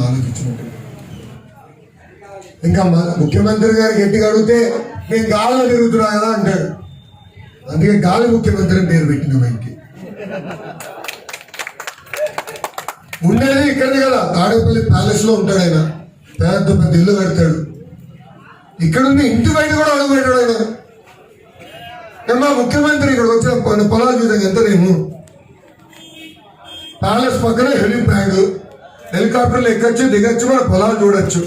ఆలోచించినట్టు ఇంకా మ- ముఖ్యమంత్రి గారు గట్టిగా అడిగితే నేను గాలిలో తిరుగుతున్నా కదా అంటాడు. అందుకే గాలి ముఖ్యమంత్రి పేరు పెట్టిన ఆయనకి. ఉండేది ఇక్కడే కదా. తాడేపల్లి ప్యాలెస్లో ఉంటాడు ఆయన. పెద్ద పెద్ద ఇల్లు కడతాడు. ఇక్కడ ఉంది ఇంటి బయట కూడా అడుగు పెట్టాడు ఆయన. ఏమ్మా ముఖ్యమంత్రి ఇక్కడ వచ్చిన పొలాలు చూసాం ఎంత నేను? ప్యాలెస్ పక్కనే హెలిప్యాడ్. హెలికాప్టర్లు ఎక్కచ్చు దిగచ్చు మన పొలాలు చూడొచ్చు.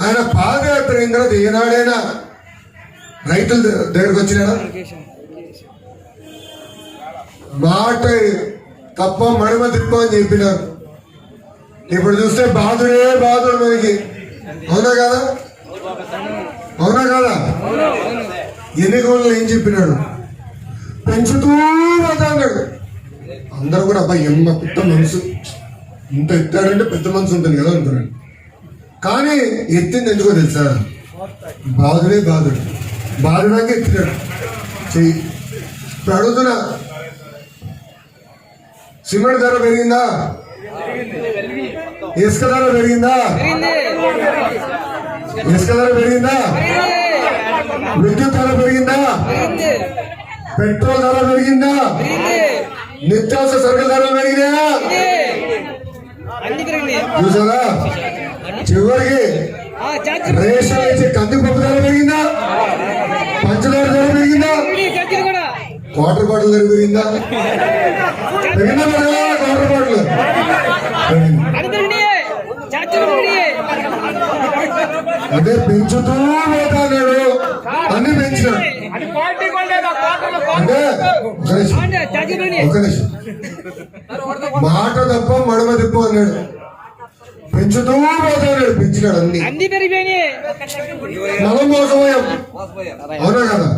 ఆయన పాదయాత్ర అయిన కదా ఏనాడైనా రైతుల దగ్గరకు వచ్చినాడా? మాట తప్ప మడిమ తిప్ప అని చెప్పినారు. ఇప్పుడు చూస్తే బాధుడే బాధుడు మనకి. అవునా కదా? అవునా కదా? ఎన్నికలు ఏం చెప్పినాడు? పెంచుతూ పోతా అన్నాడు అందరూ కూడా అబ్బాయి ఎమ్మ పెద్ద మనసు. ఇంత ఎత్తాడంటే పెద్ద మనసు ఉంటుంది కదా అనుకున్నాను. కానీ ఎత్తింది ఎందుకో తెలుసా? బాధుడే బాధుడు. బాధుడాక ఎత్తినాడు. చెయ్యి. ఇప్పుడు అడుగుతున్నా. సిమెంట్ ధర పెరిగిందా? ఇసుక ధర పెరిగిందా? ఇసుక ధర పెరిగిందా? విద్యుత్ ధర పెరిగిందా? పెట్రోల్ ధర పెరిగిందా? నిత్యావసర సరుకుల ధర పెరిగినాయా? చూసారా? చివరికి రేషన్ ఇచ్చే కందిపప్పు ధర పెరిగిందా? పంచదార ధర పెరిగిందా? వాటర్ బాటిల్ ధర పెరిగిందా? పెరిగిందా వాటర్ బాటిల్. అదే పెంచుతూ పోతాడు అన్ని పెంచినాడు. మాట తప్ప మడమ తిప్పు అన్నాడు. పెంచుతూ పోతాడు పెంచినాడు అన్ని. మనం మోసపోయాం. అవునా కదా?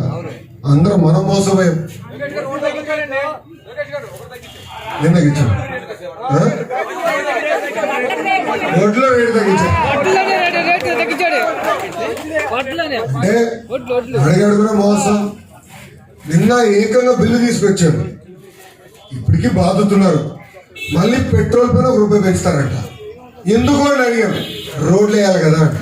అందరం మనం మోసపోయాం. తగ్గించాం ఆ? ఒడ్లో రేటు తగ్గించాం అంటే అడిగాడు కూడా మోసం. నిన్న ఏకంగా బిల్లు తీసుకొచ్చాడు ఇప్పటికీ బాధతున్నారు. మళ్ళీ పెట్రోల్ పైన ఒక రూపాయి పెంచుతారంట. ఎందుకు అని అడిగాం. రోడ్లు వేయాలి కదా అంట.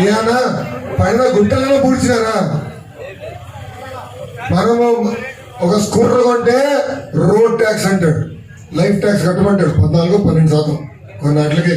ఏమన్నా? పైన గుంటలలో పూడ్చినారా? మనము ఒక స్కూటర్ కొంటే రోడ్ ట్యాక్స్ అంటాడు. లైఫ్ ట్యాక్స్ కట్టమంటాడు. పద్నాలుగు పన్నెండు శాతం. కొన్ని వాటికి